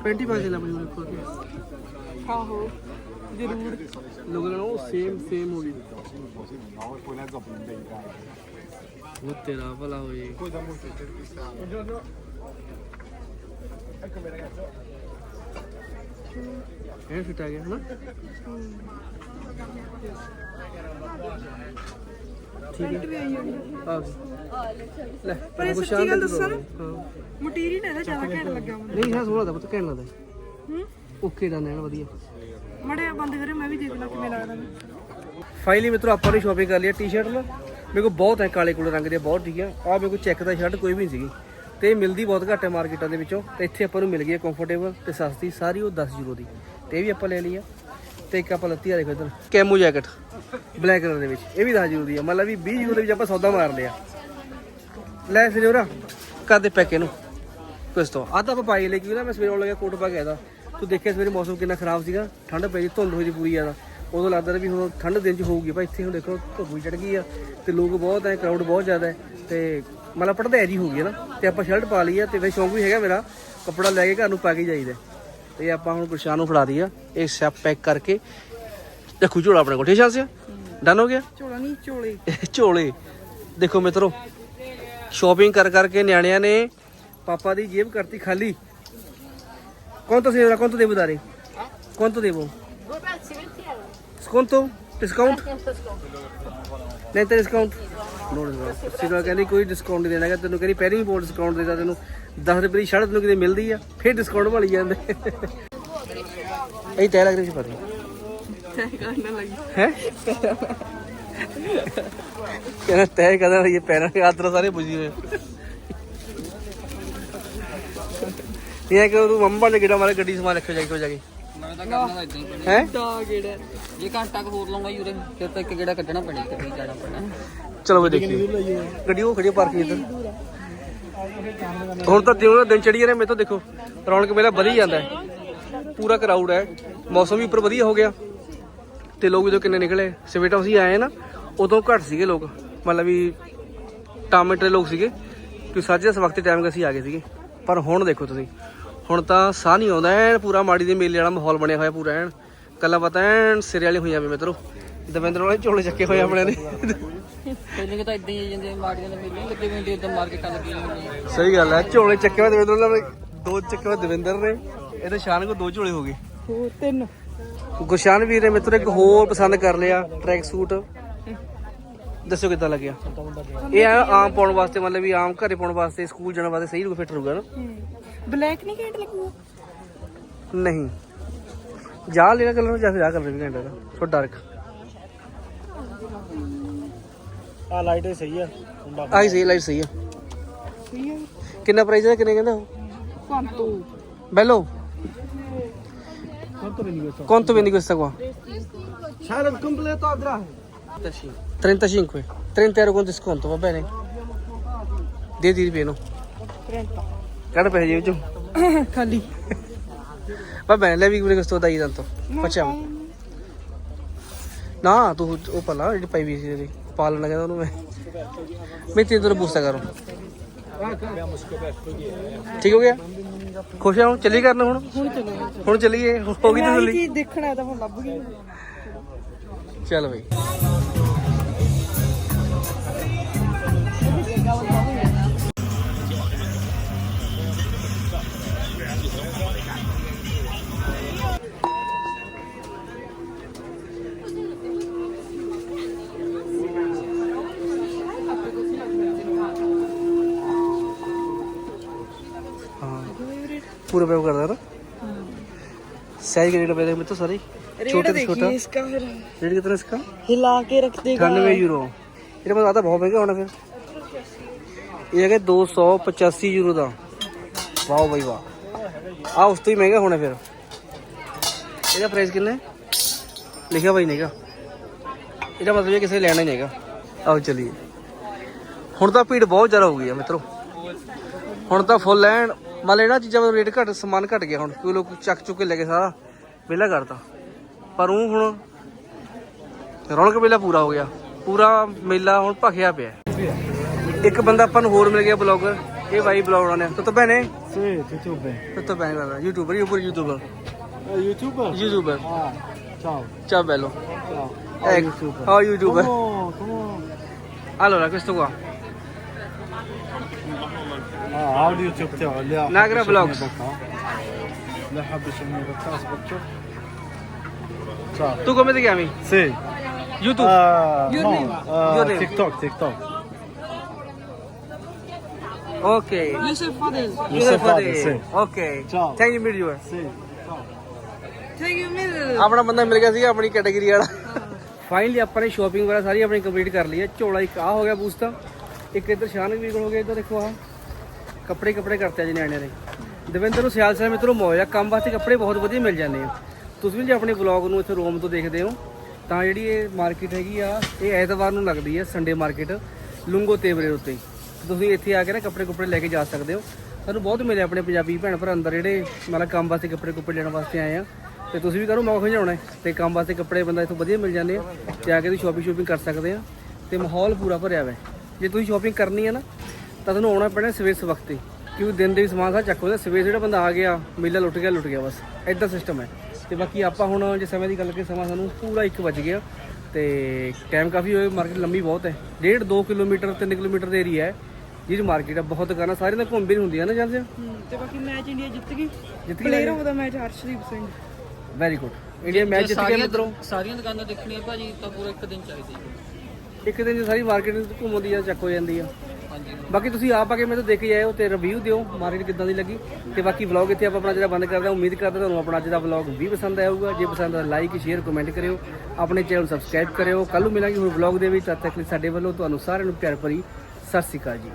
ਪੈਂਟੀ ਪਾ ਕੇ ਲੈ ਮੈਨੂੰ ਖੋਲ ਕੇ ਆਹੋ ਜ਼ਰੂਰ। ਲੋਕਾਂ ਨੂੰ ਸੇਮ ਸੇਮ ਹੋ ਗਈ। ਉਹ ਤੇਰਾ ਭਲਾ ਹੋਏ। ਇਹ ਫਿੱਟ ਆ ਗਿਆ ਹਨਾ ਪੈਂਟ ਵੀ ਆਈ ਹੋਈ ਆ ਲੈ ਪਰ ਇਹ ਸੱਚੀ ਗੱਲ ਦੱਸਾਂ ਨਾ ਹਾਂ। ਮਟੀਰੀਅਲ ਇਹਦਾ ਜ਼ਿਆਦਾ ਘੈਂਟ ਲੱਗਿਆ ਮੈਨੂੰ ਨਹੀਂ ਹਾਂ ਸੋਹਣਾ ਦਾ ਪੁੱਤ ਕਹਿਣ ਲੱਗਦਾ ਹੂੰ ਓਕੇ ਦਾ ਨੈਣ ਵਧੀਆ ਮੜੇ ਬੰਦ ਕਰੇ ਮੈਂ ਵੀ ਦੇਖ ਲਾਂ ਕਿਵੇਂ ਲੱਗਦਾ ਮੈਨੂੰ। ਫਾਈਨਲੀ ਮਿੱਤਰੋ ਆਪਾਂ ਨੇ ਸ਼ਾਪਿੰਗ ਕਰ ਲਈ ਟੀ-ਸ਼ਰਟ ਨਾ ਮੇਰੇ ਕੋਲ ਬਹੁਤ ਹੈ ਕਾਲੇ ਕੁਲੇ ਰੰਗ ਦੇ ਬਹੁਤ ਠੀਕ ਆ ਆ ਮੇਰੇ ਕੋਲ ਚੈੱਕ ਦਾ ਸ਼ਰਟ ਕੋਈ ਵੀ ਨਹੀਂ ਸੀਗੀ ਤੇ ਮਿਲਦੀ ਬਹੁਤ ਘੱਟ ਹੈ ਮਾਰਕੀਟਾਂ ਦੇ ਵਿੱਚੋਂ ਤੇ ਇੱਥੇ ਆਪਾਂ ਨੂੰ ਮਿਲ ਗਈ ਹੈ ਕੰਫਰਟੇਬਲ ਤੇ ਸਸਤੀ ਸਾਰੀ ਉਹ 10 ਯੂਰੋ ਦੀ। ਤੇ ਇਹ ਵੀ ਆਪਾਂ ਲੈ ਲਈ ਆ। ਤੇ ਇੱਕ ਆਪਾਂ ਲੱਤੀ ਆ ਦੇਖੋ ਇਧਰ। ਕੈਮੋ ਜੈਕਟ। ਬਲੈਕ ਕਲਰ ਦੇ ਵਿੱਚ। ਇਹ ਵੀ 10 ਯੂਰੋ ਦੀ ਆ। ਮਤਲਬ ਵੀ 20 ਯੂਰੋ ਦੇ ਵਿੱਚ ਆਪਾਂ ਸੌਦਾ ਮਾਰ ਲਿਆ ਲੈ ਸਿਰੋਰਾ ਕਰ ਦੇ ਪੈਕ ਇਹਨੂੰ। ਕੁਛ ਤੋਂ। ਤਾਂ ਆਪਾਂ ਪਾਈ ਲੈ ਕਿਉਂਕਿ ਨਾ ਮੈਂ ਸਵੇਰੇ ਆਉਣ ਲੱਗਿਆ ਕੋਟ ਪਾ ਕੇ ਆਇਆ ਤਾ। ਦੇਖਿਆ ਸਵੇਰੇ ਮੌਸਮ ਕਿੰਨਾ ਖਰਾਬ ਸੀਗਾ? ਠੰਡ ਪਈ ਧੁੰਦ ਹੋਈ ਸੀ ਪੂਰੀ ਜ਼ਿਆਦਾ। ਉਦੋਂ ਲੱਗਦਾ ਵੀ ਹੁਣ ਠੰਡ ਦਿਨ ਚ ਹੋਊਗੀ। ਭਾਈ ਇੱਥੇ ਹੁਣ ਦੇਖੋ ਧੁੱਪ ਚੜ ਗਈ ਆ ਤੇ ਲੋਕ ਬਹੁਤ ਹੈ ਕਰਾਊਡ ਬਹੁਤ ਜ਼ਿਆਦਾ ਹੈ ਤੇ ਮਤਲਬ ਪੜਦਾ ਜੀ ਹੋ ਗਈ ਹੈ ਨਾ। ਤੇ ਆਪਾਂ ਸ਼ਰਟ ਪਾ ਲਈ ਆ ਤੇ ਵੈਸੇ ਸ਼ੌਂਕ ਵੀ ਹੈਗਾ ਮੇਰਾ ਕੱਪੜਾ ਲੈ ਕੇ ਘਰ ਨੂੰ ਪਾ ਕੇ ਜਾਈਦਾ ਤੇ ਆਪਾਂ ਹੁਣ ਗੁਰਸ਼ਾਨ ਨੂੰ ਫੜਾ ਦਈ ਆ ਇਹ ਸੈਪ ਪੈਕ ਕਰਕੇ। ਰੱਖੂ ਝੋਲਾ ਆਪਣੇ ਕੋਲ ਠੀਕ ਸਿਆ ਡਨ ਹੋ ਗਿਆ? ਝੋਲਾ ਨਹੀਂ ਝੋਲੇ। ਝੋਲੇ। ਦੇਖੋ ਮਿੱਤਰੋ ਸ਼ਾਪਿੰਗ ਕਰ ਕਰਕੇ ਨਿਆਣਿਆਂ ਨੇ ਪਾਪਾ ਦੀ ਜੇਬ ਕਰਤੀ ਖਾਲੀ। ਕੌਣ ਤੋਂ ਸੇਵਰਾ ਕੌਣ ਤੋਂ ਦੇਵੋ ਦਾਰੇ ਕੌਣ ਤੋਂ ਦੇਵੋ? ਸਕੌਂਤੋ ਡਿਸਕਾਊਂਟ ਨਹੀਂ ਤੇ ਡਿਸਕਾਊਂਟ ਸਿਗਾ ਕਹਿੰਦੀ ਕੋਈ ਡਿਸਕਾਊਂਟ ਨਹੀਂ ਦੇਣਾਗਾ ਤੈਨੂੰ ਕਹਿੰਦੀ ਪਹਿਲੀ ਹੀ ਬੋਰਡ ਡਿਸਕਾਊਂਟ ਦੇਦਾ ਤੈਨੂੰ। 10 ਰੁਪਏ ਦੀ ਸ਼ਰਟ ਤੈਨੂੰ ਕਿਤੇ ਮਿਲਦੀ ਆ ਫਿਰ ਡਿਸਕਾਊਂਟ ਵਾਲੀ ਜਾਂਦੇ ਇਹ ਤੈ ਲੱਗ ਰਹੀ ਸੀ ਲੱਗੀ। ਹੈ? ਕਹਿੰਦਾ ਤੈ ਕਦਾ ਇਹ ਪੈਰਾਂ ਦੇ ਆਦਰ ਸਾਰੇ ਬੁਝੀ ਹੋਏ। ਇਹ ਕਿ ਤੂੰ ਮੰਮਾ ਨੇ ਕਿਹੜਾ ਮਾਰੇ ਗੱਡੀ ਸਮਾਨ ਰੱਖਿਓ ਜਾ ਕੇ ਜਾ ਕੇ। ਤਾਂ ਕਰਨਾ ਤਾਂ ਇਦਾਂ ਹੀ ਪੈਣਾ। ਹੈ? ਦਾ ਗੇੜਾ ਜੇ ਘੰਟਾ ਕੁ ਹੋਰ ਲਾਉਂਗਾ ਯੂਰੇ ਫਿਰ ਤਾਂ ਇੱਕ ਗੇੜਾ ਕੱਢਣਾ ਪੈਣਾ ਤੇ ਵੀ ਜਾਣਾ ਪੈਣਾ। ਚਲੋ ਵੀ ਦੇਖੀਏ ਗੱਡੀ ਉਹ ਖੜੀ ਪਾਰਕਿੰਗ ਇੱਧਰ। ਹੁਣ ਤਾਂ ਦਿਨ ਦਾ ਦਿਨ ਚੜੀ ਜਾਂਦੇ ਮੇਰੇ ਤੋਂ ਦੇਖੋ। ਰੌਣਕ ਮੇਲਾ ਵਧੀ ਜਾਂਦਾ ਹੈ। ਪੂਰਾ ਕਰਾਊਡ ਹੈ। ਮੌਸਮ ਵੀ ਉੱਪਰ ਵਧੀਆ ਹੋ ਗਿਆ। ਤੇ ਲੋਕ ਜਦੋਂ ਕਿੰਨੇ ਨਿਕਲੇ ਸਵੇਟਾ ਅਸੀਂ ਆਏ ਨਾ ਉਦੋਂ ਘੱਟ ਸੀਗੇ ਲੋਕ। ਮਤਲਬ ਵੀ ਟਾਮੇਟੇ ਲੋਕ ਸੀਗੇ। ਕਿ ਸਾਜੇ ਇਸ ਵਕਤ ਟਾਈਮ ਅਸੀਂ ਆ ਗਏ ਸੀਗੇ। ਪਰ ਹੁਣ ਦੇਖੋ ਤੁਸੀਂ ਹੁਣ ਤਾਂ ਸਾਹ ਨਹੀਂ ਆਉਂਦਾ ਐਨ ਪੂਰਾ ਮਾੜੀ ਦੇ ਮੇਲੇ ਵਾਲਾ ਮਾਹੌਲ ਬਣਿਆ ਹੋਇਆ ਪੂਰਾ ਐਨ ਕੱਲਾ ਪਤਾ ਐਨ ਸਿਰੇ ਵਾਲੇ ਹੋਈ ਜਾਵੇ ਮਿੱਤਰੋ। ਦਵਿੰਦਰ ਵਾਲੇ ਝੋਲੇ ਚੱਕੇ ਹੋਏ ਆਪਣੇ ਨੇ। ਪਹਿਲੇ ਤਾਂ ਇਦਾਂ ਹੀ ਆਈ ਜਾਂਦੇ ਮਾੜੀਆਂ ਦੇ ਮੇਲੇ ਲੱਗੇ ਹੋਏ ਹੁੰਦੇ ਇਦਾਂ ਮਾਰਕੀਟਾਂ ਲੱਗੀਆਂ ਹੋਈਆਂ। ਸਹੀ ਗੱਲ ਹੈ ਝੋਲੇ ਚੱਕੇ ਹੋਏ ਦਵਿੰਦਰ ਨਾਲ ਦੋ ਚੱਕੇ ਹੋਏ ਦਵਿੰਦਰ ਨੇ ਇਹਦੇ ਸ਼ਾਨ ਕੋ ਦੋ ਝੋਲੇ ਹੋ ਗਏ। ਹੋ ਤਿੰਨ। ਗੁਸ਼ਾਨ ਵੀਰ ਨੇ ਮਿੱਤਰ ਇੱਕ ਹੋਰ ਪਸੰਦ ਕਰ ਲਿਆ ਟਰੈਕ ਸੂਟ ਦੱਸੋ ਕਿੱਦਾਂ ਲੱਗਿਆ? ਇਹ ਆ ਆਮ ਪਾਉਣ ਵਾਸਤੇ ਮਤਲਬ ਵੀ ਆਮ ਘਰੇ ਪਾਉਣ ਵਾਸਤੇ ਸਕੂਲ ਜਾਣ ਵਾਸਤੇ ਸਹੀ ਰੂਪ ਫਿੱਟ ਰਹੂਗਾ ਨਾ? ਬਲੈਕ ਨਹੀਂ ਘੈਂਟ ਲੱਗੂਗਾ ਨਹੀਂ ਜਾ ਲੈਣਾ ਕਲਰ ਜਾਂ ਫਿਰ ਆ ਕਲਰ ਵੀ ਘੰਟਾ ਦਾ ਥੋੜਾ ਡਾਰਕ ਆ ਲਾਈਟ ਸਹੀ ਆ ਆਈ ਸਹੀ ਲਾਈਟ ਸਹੀ ਆ ਸਹੀ ਹੈ ਕਿੰਨਾ ਪ੍ਰਾਈਸ ਹੈ ਕਿੰਨੇ ਕਹਿੰਦਾ ਉਹ viene questo? quanto viene questa qua C'era il completo a grande 35 30 euro con disconto va bene ਦੇ ਦੀ pieno 30 ਕੱਢ ਪੈਸੇ ਜੇਬ ਚੋਂ। ਖਾਲੀ। va bene levi pure questo dai tanto facciamo ਨਾ। ਤੂੰ ਉਹ ਪਲਾ ਜਿਹੜੀ ਪਾਈ ਵੀ ਸੀ ਤੇਰੀ ਪਾ ਲੈਣਾ ਕਹਿੰਦਾ ਉਹਨੂੰ ਮੈਂ। ਮੈਂ ਤੇਰੇ ਤੋਂ ਪੁੱਛਦਾ ਕਰੋ। ਠੀਕ ਹੋ ਗਿਆ? ਖੁਸ਼ ਹੁਣ? ਚੱਲੀ ਕਰਨ ਹੁਣ? ਹੁਣ ਚਲੋ ਹੁਣ ਚੱਲੀਏ? ਹੋ ਗਈ ਚੀਜ਼ ਦੇਖਣਾ ਤਾਂ ਹੁਣ ਲੱਭ ਗਈ। ਚੱਲ ਬਈ। पूरा पैक कर रहा ना साइज के रेट पे मित्र सारी छोटे से छोटा देखिए इसका फिर रेट कितना इसका हिला के रख देगा अठानवे यूरो ਇਹਦਾ ਮਤਲਬ ਆ ਤਾਂ ਬਹੁਤ ਮਹਿੰਗਾ ਹੋਣਾ ਫਿਰ ਇਹ ਹੈਗਾ 285 ਯੂਰੋ ਦਾ ਵਾਓ ਬਈ ਵਾਹ ਆ ਉਸ ਤੋਂ ਹੀ ਮਹਿੰਗਾ ਹੋਣਾ ਫਿਰ ਇਹਦਾ ਪ੍ਰਾਈਸ ਕਿੰਨਾ ਹੈ ਲਿਖਿਆ ਬਾਈ ਨਹੀਂਗਾ ਇਹਦਾ ਮਤਲਬ ਇਹ ਕਿਸੇ ਨੇ ਲੈਣਾ ਹੀ ਨਹੀਂਗਾ ਆਓ ਚਲੀਏ ਹੁਣ ਤਾਂ ਭੀੜ ਬਹੁਤ ਜ਼ਿਆਦਾ ਹੋ ਗਈ ਆ ਮਿੱਤਰੋ ਹੁਣ ਤਾਂ ਫੁੱਲ ਐਨ ਮੰਨ ਲੈਣਾ ਚੀਜ਼ਾਂ ਦਾ ਰੇਟ ਘਟ ਸਮਾਨ ਘਟ ਗਿਆ ਹੁਣ ਕੋਈ ਲੋਕ ਚੱਕ ਚੁੱਕ ਕੇ ਲੈ ਕੇ ਸਾਰਾ ਵਿਹਲਾ ਕਰਤਾ ਪਰ ਉਹ ਹੁਣ ਰੌਣਕ ਮੇਲਾ ਪੂਰਾ ਹੋ ਗਿਆ ਪੂਰਾ ਮੇਲਾ ਹੁਣ ਭਖਿਆ ਪਿਆ ਇੱਕ ਬੰਦਾ ਆਪਾਂ ਨੂੰ ਹੋਰ ਮਿਲ ਗਿਆ ਬਲੌਗਰ ਇਹ ਬਾਈ ਬਲੌਗ ਬਣਾਉਂਦੇ ਆ ਤੋ ਬੈਨੇ Sì, YouTube. ਤੋ ਬੈਨ ਕਰਦਾ YouTuber ਯੂਪਰ YouTuber YouTuber? YouTuber Ah, ciao. ciao bello Ciao. YouTuber. oh youtuber Come, come. allora questo qua بكا اصبر Ciao. tu come ti chiami Sì. youtube Ah, Your no, name? ah, Your name? TikTok, TikTok. ok Yusuf Fadel Yusuf Fadel, Fadel. sì. ok Ciao. thank you meet you Sì. Thank you ਮਿਲ ਆਪਣਾ ਬੰਦਾ ਮਿਲ ਗਿਆ ਸੀ ਆਪਣੀ ਕੈਟਾਗਰੀ ਵਾਲਾ ਫਾਈਨਲੀ ਆਪਾਂ ਨੇ ਸ਼ਾਪਿੰਗ ਵਗੈਰਾ ਸਾਰੀ ਆਪਣੀ ਕੰਪਲੀਟ ਕਰ ਲਈ ਹੈ ਝੋਲਾ ਇੱਕ ਆ ਹੋ ਗਿਆ ਬੂਸ ਤਾਂ ਇੱਕ ਇੱਧਰ ਸ਼ਾਨਕ ਵੀ ਹੋ ਗਿਆ ਇੱਧਰ ਦੇਖੋ ਆ ਕੱਪੜੇ ਕੱਪੜੇ ਕਰਤੇ ਆ ਜੀ ਨਿਆਣਿਆਂ ਦੇ ਦਵਿੰਦਰ ਨੂੰ ਸਿਆਲ ਸਿਆਲ ਮਿੱਤਰੋ ਮੌਜ ਆ, ਕੰਮ ਵਾਸਤੇ ਕੱਪੜੇ ਬਹੁਤ ਵਧੀਆ ਮਿਲ ਜਾਂਦੇ ਆ। ਤੁਸੀਂ ਵੀ ਜੇ ਆਪਣੇ ਵਲੌਗ ਨੂੰ ਇੱਥੇ ਰੋਮ ਤੋਂ ਦੇਖਦੇ ਹੋ, ਤਾਂ ਜਿਹੜੀ ਇਹ ਮਾਰਕੀਟ ਹੈਗੀ ਆ, ਇਹ ਐਤਵਾਰ ਨੂੰ ਲੱਗਦੀ ਹੈ ਸੰਡੇ ਮਾਰਕੀਟ ਲੁੰਗੋ ਤੇਵਰੇ ਉੱਤੇ। ਤੁਸੀਂ ਇੱਥੇ ਆ ਕੇ ਨਾ ਕੱਪੜੇ ਕੁੱਪੜੇ ਲੈ ਕੇ ਜਾ ਸਕਦੇ ਹੋ। ਸਾਨੂੰ ਬਹੁਤ ਮਿਲੇ ਆਪਣੇ ਪੰਜਾਬੀ ਭੈਣ ਭਰਾ ਅੰਦਰ ਜਿਹੜੇ ਮਤਲਬ ਕੰਮ ਵਾਸਤੇ ਕੱਪੜੇ ਕੁੱਪੜੇ ਲੈਣ ਵਾਸਤੇ ਆਏ ਆ। ਤੇ ਤੁਸੀਂ ਵੀ ਕਰੋ ਮੌਕਾ ਜਾਉਣਾ ਤੇ ਕੰਮ ਵਾਸਤੇ ਕੱਪੜੇ ਬੰਦਾ ਇੱਥੋਂ ਵਧੀਆ ਮਿਲ ਜਾਂਦੇ ਆ। ਤੇ ਆ ਕੇ ਤੁਸੀਂ ਸ਼ਾਪਿੰਗ ਸ਼ੂਪਿੰਗ ਕਰ ਸਕਦੇ ਆ। ਤੇ ਮਾਹੌਲ ਪੂਰਾ ਭਰਿਆ ਹੋਇਆ ਜੇ ਤੁਸੀਂ ਸ਼ਾਪਿੰਗ ਕਰਨੀ ਆ ਨਾ ਤਾਂ ਤੁਹਾਨੂੰ ਆਉਣਾ ਪੈਣਾ ਸਵੇਰ ਸਵਖਤ ਹੀ ਕਿਉਂਕਿ ਦਿਨ ਦੇ ਵੀ ਸਮਾਨ ਸਾਰਾ ਚੱਕੋ ਤੇ ਸਵੇਰ ਜਿਹੜਾ ਬੰਦਾ ਆ ਗਿਆ ਮੇਲਾ ਲੁੱਟ ਗਿਆ ਲੁੱਟ ਗਿਆ ਬਸ। ਐਦਾਂ ਸਿਸਟਮ ਹੈ। ਤੇ ਬਾਕੀ ਆਪਾਂ ਹੁਣ ਜੇ ਸਮੇਂ ਦੀ ਗੱਲ ਕਰੀਏ ਸਮਾਂ ਸਾਨੂੰ ਪੂਰਾ 1 ਵਜ ਗਿਆ। ਤੇ ਟਾਈਮ ਕਾਫੀ ਹੋਇਆ ਮਾਰਕੀਟ ਲੰਮੀ ਬਹੁਤ ਹੈ। ਡੇਢ 2 ਕਿਲੋਮੀਟਰ 3 ਕਿਲੋਮੀਟਰ ਦੇ ਏਰੀਆ ਹੈ ਜਿਹਦੀ ਮਾਰਕੀਟ ਹੈ ਬਹੁਤ ਦੁਕਾਨਾਂ ਸਾਰੀਆਂ ਤਾਂ ਘੁੰਮ ਵੀ ਨਹੀਂ ਹੁੰਦੀਆਂ ਨਾ ਜਾਂਦੇ ਤੇ ਬਾਕੀ ਮੈਚ ਇੰਡੀਆ ਜਿੱਤ ਗਈ। ਜਿੱਤ ਗਈ player of the match Harshdeep Singh. Very good India match ਜਿੱਤ ਗਿਆ ਮਿੱਤਰੋ। ਸਾਰੀਆਂ ਦੁਕਾਨਾਂ ਦੇਖਣੀਆਂ ਭਾਜੀ ਤਾਂ ਪੂਰਾ ਇੱਕ ਦਿਨ ਚਾਹੀਦਾ ਜੀ ਇੱਕ ਦਿਨ 'ਚ ਸਾਰੀ ਮਾਰਕੀਟ ਘੁੰਮਦੀ ਆ ਚੱਕ ਹੋ ਜਾਂਦੀ ਆ। ਬਾਕੀ ਤੁਸੀਂ ਆਪ ਆ ਕੇ ਮੈਨੂੰ ਦੇਖ ਕੇ ਜਾਇਓ ਤੇ ਰਿਵਿਊ ਦਿਓ, ਮਾਰਕੀਟ ਕਿੱਦਾਂ ਦੀ ਲੱਗੀ। ਤੇ ਬਾਕੀ ਵਲੌਗ ਇੱਥੇ ਆਪਾਂ ਆਪਣਾ ਜਿਹੜਾ ਬੰਦ ਕਰਦੇ ਹਾਂ, ਉਮੀਦ ਕਰਦਾ ਤੁਹਾਨੂੰ ਆਪਣਾ ਅੱਜ ਦਾ ਵਲੌਗ ਵੀ ਪਸੰਦ ਆਇਆ ਹੋਊਗਾ। ਜੇ ਪਸੰਦ ਆਇਆ ਲਾਈਕ ਸ਼ੇਅਰ ਕਮੈਂਟ ਕਰਿਓ। ਆਪਣੇ ਚੈਨਲ ਨੂੰ ਸਬਸਕ੍ਰਾਈਬ ਕਰਿਓ। ਕੱਲ ਨੂੰ ਮਿਲਾਂਗੇ ਹੋਰ ਵਲੌਗ ਦੇ ਵਿੱਚ। ਤਦ ਤੱਕ ਲਈ ਸਾਡੇ ਵੱਲੋਂ ਤੁਹਾਨੂੰ ਸਾਰਿਆਂ ਨੂੰ ਪਿਆਰ ਭਰੀ ਸਤਿ ਸ਼੍ਰੀ ਅਕਾਲ ਜੀ।